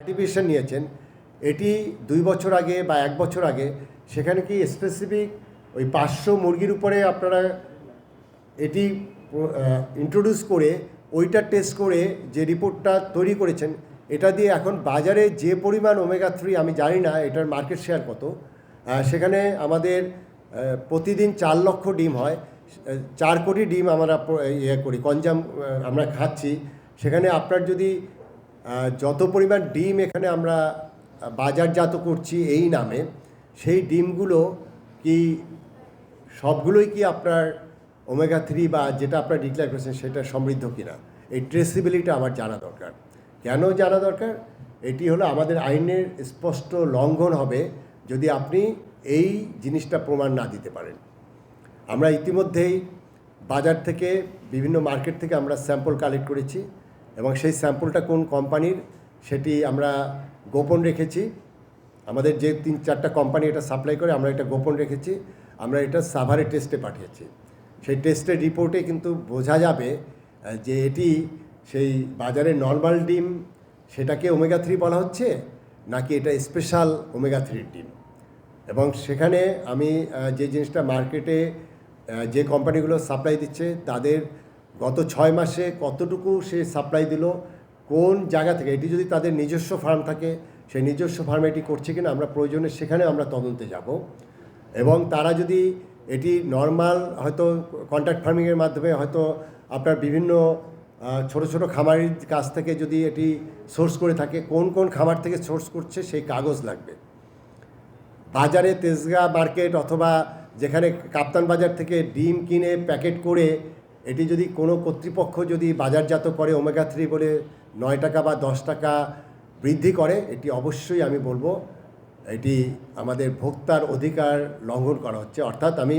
Certification নিয়েছেন, এটি দুই বছর আগে বা এক বছর আগে সেখানে কি স্পেসিফিক ওই পাঁচশো মুরগির উপরে আপনারা এটি ইন্ট্রোডিউস করে ওইটা টেস্ট করে যে রিপোর্টটা তৈরি করেছেন, এটা দিয়ে এখন বাজারে যে পরিমাণ ওমেগা থ্রি আমি জানি না এটার মার্কেট শেয়ার কত সেখানে আমাদের প্রতিদিন চার লক্ষ ডিম হয় চার কোটি ডিম আমরা ইয়ে করি, কনজাম আমরা খাচ্ছি, সেখানে আপনার যদি যত পরিমাণ ডিম এখানে আমরা বাজারজাত করছি এই নামে, সেই ডিমগুলো কি সবগুলোই কি আপনার ওমেগা থ্রি বা যেটা আপনার ডিক্লেয়ার করেছেন সেটা সমৃদ্ধ কিনা? এই ট্রেসিবিলিটি আমার জানা দরকার। কেন জানা দরকার? এটি হলো আমাদের আইনের স্পষ্ট লঙ্ঘন হবে যদি আপনি এই জিনিসটা প্রমাণ না দিতে পারেন। আমরা ইতিমধ্যেই বাজার থেকে বিভিন্ন মার্কেট থেকে আমরা স্যাম্পল কালেক্ট করেছি। এবং সেই স্যাম্পলটা কোন কোম্পানির সেটি আমরা গোপন রেখেছি। আমাদের যে তিন চারটা কোম্পানি এটা সাপ্লাই করে আমরা এটা গোপন রেখেছি। আমরা এটা সাভারে টেস্টে পাঠিয়েছি। সেই টেস্টের রিপোর্টে কিন্তু বোঝা যাবে যে এটি সেই বাজারে নর্মাল ডিম সেটাকে ওমেগা থ্রি বলা হচ্ছে, নাকি এটা স্পেশাল ওমেগা থ্রির ডিম। এবং সেখানে আমি যে জিনিসটা মার্কেটে যে কোম্পানিগুলো সাপ্লাই দিচ্ছে তাদের গত ছয় মাসে কতটুকু সে সাপ্লাই দিল, কোন জায়গা থেকে, এটি যদি তাদের নিজস্ব ফার্ম থাকে, সেই নিজস্ব ফার্মে এটি করছে কিনা, আমরা প্রয়োজনে সেখানে আমরা তদন্তে যাব। এবং তারা যদি এটি নর্মাল হয়তো কন্ট্রাক্ট ফার্মিংয়ের মাধ্যমে হয়তো আপনার বিভিন্ন ছোট ছোট খামারির কাছ থেকে যদি এটি সোর্স করে থাকে, কোন কোন খামার থেকে সোর্স করছে, সেই কাগজ লাগবে। বাজারে তেজগা মার্কেট অথবা যেখানে কাপ্তান বাজার থেকে ডিম কিনে প্যাকেট করে এটি যদি কোনো কর্তৃপক্ষ যদি বাজারজাত করে ওমেগা থ্রি বলে নয় টাকা বা দশ টাকা বৃদ্ধি করে, এটি অবশ্যই আমি বলব, এটি আমাদের ভোক্তার অধিকার লঙ্ঘন করা হচ্ছে। অর্থাৎ আমি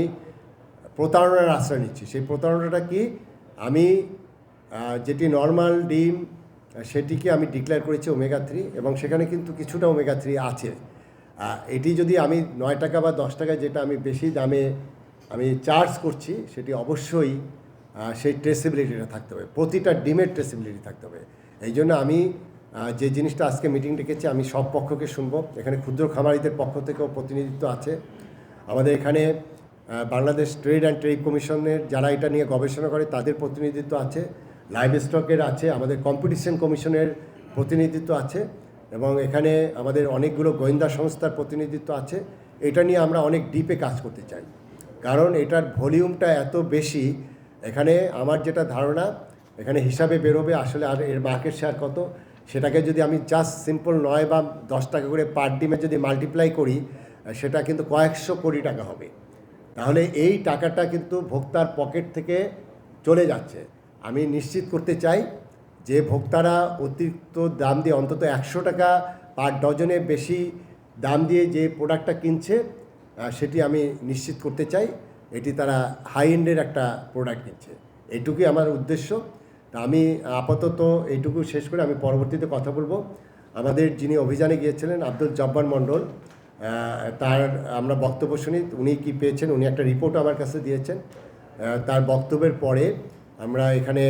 প্রতারণার আশ্রয় নিচ্ছি। সেই প্রতারণাটা কি? আমি যেটি নর্মাল ডিম, সেটিকে আমি ডিক্লেয়ার করেছি ওমেগা থ্রি এবং সেখানে কিন্তু কিছুটা ওমেগা থ্রি আছে। এটি যদি আমি নয় টাকা বা দশ টাকা যেটা আমি বেশি দামে আমি চার্জ করছি, সেটি অবশ্যই সেই ট্রেসিবিলিটিটা থাকতে হবে। প্রতিটা ডিমের ট্রেসিবিলিটি থাকতে হবে। এই জন্য আমি যে জিনিসটা আজকে মিটিং ডেকেছি আমি সব পক্ষকে শুনব। এখানে ক্ষুদ্র খামারিদের পক্ষ থেকেও প্রতিনিধিত্ব আছে। আমাদের এখানে বাংলাদেশ ট্রেড অ্যান্ড ট্রেড কমিশনের যারা এটা নিয়ে গবেষণা করে, তাদের প্রতিনিধিত্ব আছে। লাইভ স্টকের আছে, আমাদের কম্পিটিশন কমিশনের প্রতিনিধিত্ব আছে। এবং এখানে আমাদের অনেকগুলো গোয়েন্দা সংস্থার প্রতিনিধিত্ব আছে। এটা নিয়ে আমরা অনেক ডিপে কাজ করতে চাই। কারণ এটার ভলিউমটা এত বেশি এখানে আমার যেটা ধারণা, এখানে হিসাবে বেরোবে আসলে আর এর মার্কেট শেয়ার কত, সেটাকে যদি আমি জাস্ট সিম্পল নয় বা দশ টাকা করে পার ডিমে যদি মাল্টিপ্লাই করি সেটা কিন্তু কয়েকশো কোটি টাকা হবে। তাহলে এই টাকাটা কিন্তু ভোক্তার পকেট থেকে চলে যাচ্ছে। আমি নিশ্চিত করতে চাই যে ভোক্তারা অতিরিক্ত দাম দিয়ে অন্তত একশো টাকা পার ডজনে বেশি দাম দিয়ে যে প্রোডাক্টটা কিনছে সেটি আমি নিশ্চিত করতে চাই। এটি তারা হাই এন্ডের একটা প্রোডাক্ট নিচ্ছে। এটুকুই আমার উদ্দেশ্য। তা আমি আপাতত এইটুকু শেষ করে আমি পরবর্তীতে কথা বলব। আমাদের যিনি অভিযানে গিয়েছিলেন, আব্দুল জব্বার মণ্ডল তার আমরা বক্তব্য শুনি, উনি কি পেয়েছেন, উনি একটা রিপোর্ট আমার কাছে দিয়েছেন। তার বক্তব্যের পরে আমরা এখানে